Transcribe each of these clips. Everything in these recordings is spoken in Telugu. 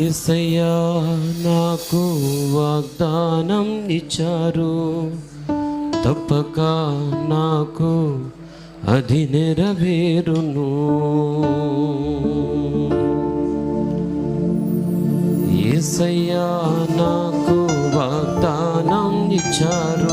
ఎసయ్యా నాకు వాగ్దానం ఇచ్చారు. తప్పక నాకు అది నెరవేరును. ఏసయ్యా నాకు వాగ్దానం ఇచ్చారు.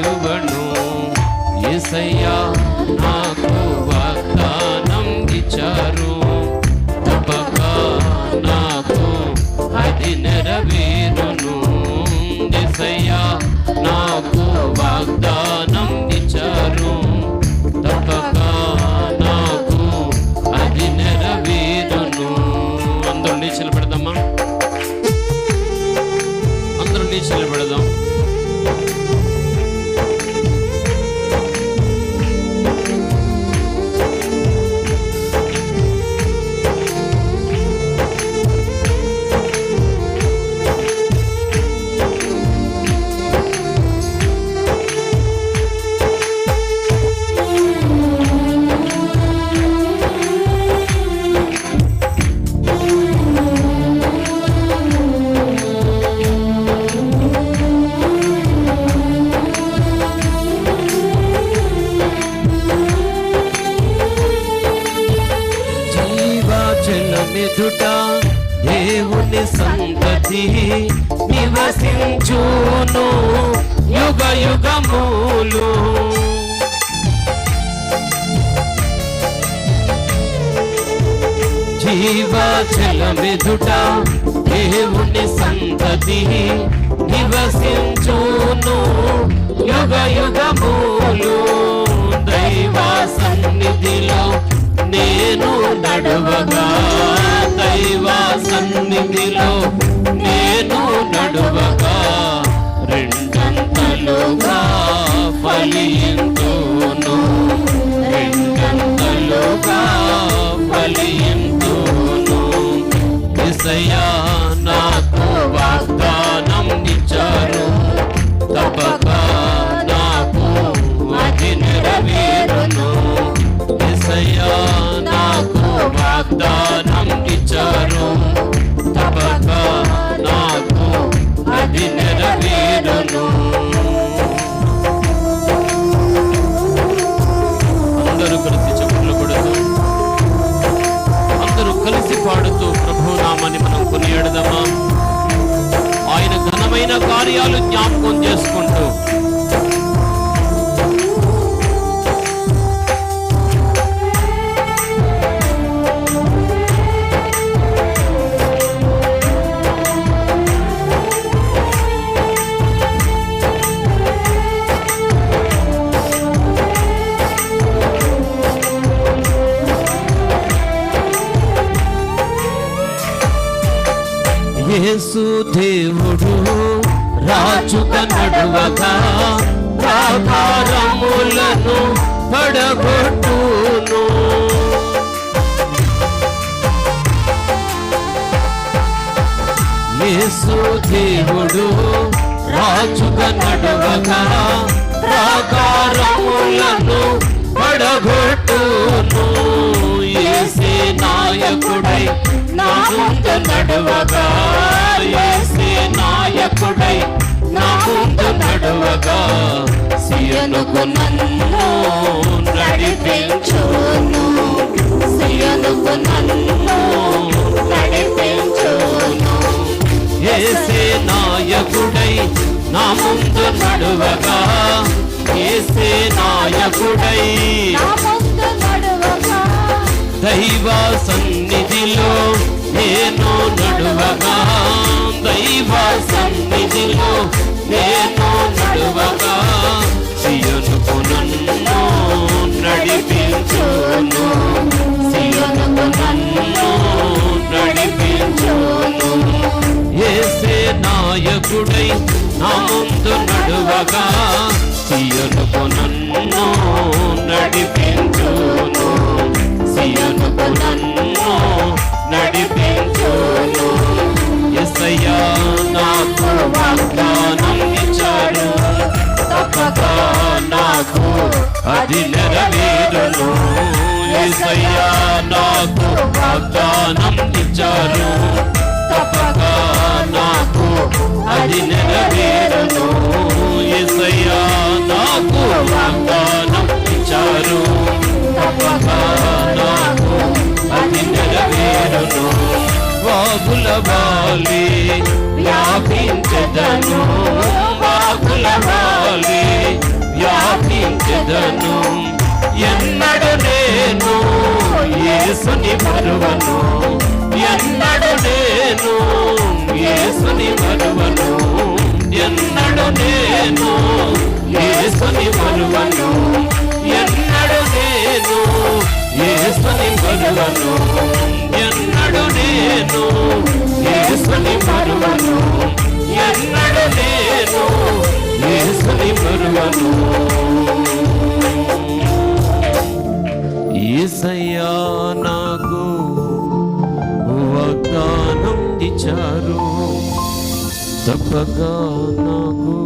విడువను. ఎసయ్యా నాకు వాగ్దానం ఇచ్చారు. తప్పక నాకు అది నెరవేరును. ఎసయ్యా నాకు వాగ్దానం దేవుని సంతతి నివసించును. యుగ యుగములు. జీవాచలమెదుట దేవుని సంతతి నివసించును. యుగ యుగములు. దైవ సన్నిధిలో నేను నడవగా. దైవ సన్నిధిలో నేను నడువగా రెండంతలుగా ఫలింతును రెండంతలుగా ఫలింతును విషయ కలిసి చెప్పులు కొడుతూ అందరూ కలిసి పాడుతూ ప్రభునామాన్ని మనం కొనియాడదామా? ఆయన ఘనమైన కార్యాలు జ్ఞాపకం చేసుకుంటూ యేసు దేవుడు రాజుగా నడువగా ప్రాభారములను పడగొట్టును. యేసు దేవుడు రాజుగా నడువగా ప్రాకారములను పడగొట్టును. ఏసే నాయకుడై నా ముందు నడువగా. ఏసే నాయకుడై నా ముందు నడువగా. సియనుకు నన్ను నడిపించును. సియనుకు నన్ను నడిపించును. ఏసే నాయకుడై నా ముందు నడువగా. ఏసే నాయకుడై. దైవ సన్నిధిలో నేను నడువగా. దైవ సన్నిధిలో నేను నడువగా. సియనుకు నన్ను నడిపించును. సియనుకు నన్ను నడిపించును. ఏసే నాయకుడై నా ముందు నడువగా. సియను నన్ను నడిపించును. సియను నన్ను నడిపించును. ఎసయ్యా నాకు వాగ్దానం ఇచ్చాడు. తప్పక నాకు అది నెరవేరును. ఎసయ్యా నాకు వాగ్దానం ఇచ్చారు తప్పక నాకు అది నెరవేరును. ఎసయ్యా నాకు వాగ్దానం ఇచ్చారు. తప్పక నాకు అది నెరవేరును. వాగుల వాలి వ్యాపించదను. వాగుల వాలి వ్యాపించదను. ఎన్నడు నేను యేసుని మరువను. ఎన్నడు నేను మరువను యేసుని మరువను ఎన్నడు నేను యేసుని మరువను. ఎన్నడు నేను యేసుని మరువను. ఏసయ్యా నాకు వాగ్దానం ఇచ్చారు తప్పక నాకు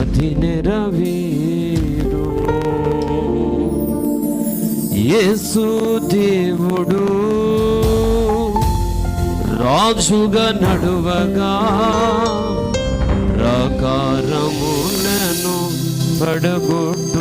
అది నెరవేరు యేసు దేవుడు. రాజుగా నడువగా ప్రాకారములను పడగొట్టు